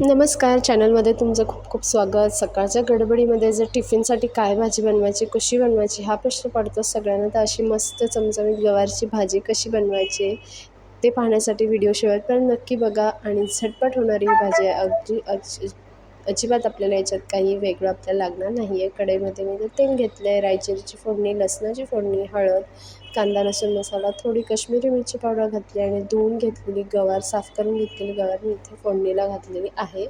नमस्कार. चॅनलमध्ये तुमचं खूप खूप स्वागत. सकाळच्या गडबडीमध्ये जर टिफिनसाठी काय भाजी बनवायची कशी बनवायची हा प्रश्न पडतो सगळ्यांना. तर अशी मस्त चमचमीत गवारची भाजी कशी बनवायची ते पाहण्यासाठी व्हिडिओ शेवटपर्यंत नक्की बघा. आणि झटपट होणारी ही भाजी आहे अगदी अज अजिबात आपल्याला याच्यात काही वेगळं आपल्याला लागणार नाही आहे कढईमध्ये मी इथे तेल घेतलं आहे रायचिरीची फोडणी लसणाची फोडणी हळद कांदा लसूण मसाला थोडी कश्मीरी मिरची पावडर घातली आणि धुवून घेतलेली गवार साफ करून घेतलेली गवार मी इथे फोडणीला घातलेली आहे.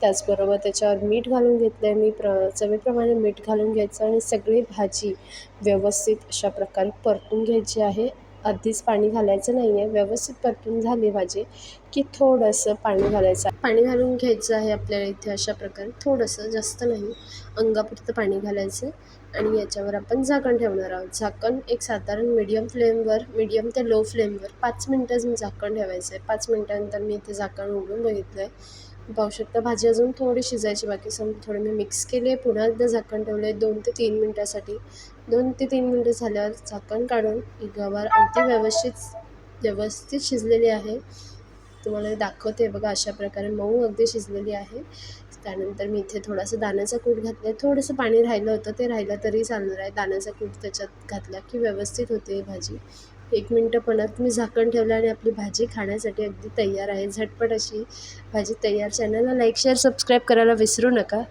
त्याचबरोबर त्याच्यावर मीठ घालून घेतलं आहे मी प्र चवीप्रमाणे मीठ घालून घ्यायचं आणि सगळी भाजी व्यवस्थित अशा प्रकारे परतून घ्यायची आहे. आधीच पाणी घालायचं नाही आहे व्यवस्थित परतून झाली भाजी की थोडंसं पाणी घालायचं. पाणी घालून घ्यायचं आहे आपल्याला इथे अशा प्रकारे. थोडंसं जास्त नाही अंगापुरतं पाणी घालायचं आणि याच्यावर आपण झाकण ठेवणार आहोत. झाकण एक साधारण मीडियम फ्लेमवर मीडियम ते लो फ्लेमवर पाच मिनटं झाकण ठेवायचं आहे पाच मिनटानंतर मी इथे झाकण उघडून बघितलं आहे पाहू शकता भाजी अजून थोडी शिजायची बाकी सम थोडी मी मिक्स केली आहे. पुन्हा एकदा झाकण ठेवलं आहे. दोन ते तीन मिनटासाठी. दोन ते तीन मिनटं झाल्यावर झाकण काढून ही गवार अगदी व्यवस्थित व्यवस्थित शिजलेली आहे. तुम्हाला दाखवते. बघा अशा प्रकारे मऊ अगदी शिजलेली आहे. त्यानंतर मी इथे थोडासा दाण्याचा कूट घातला आहे थोडंसं पाणी राहिलं होतं ते राहिलं तरी चालणार आहे. दाण्याचा कूट त्याच्यात घातला की व्यवस्थित होते ही भाजी. एक मिनटं परत मी झाकण ठेवलं आणि आपली भाजी खाण्यासाठी अगदी तयार आहे. झटपट अशी भाजी तयार. चॅनलला लाईक शेअर सबस्क्राईब करायला विसरू नका.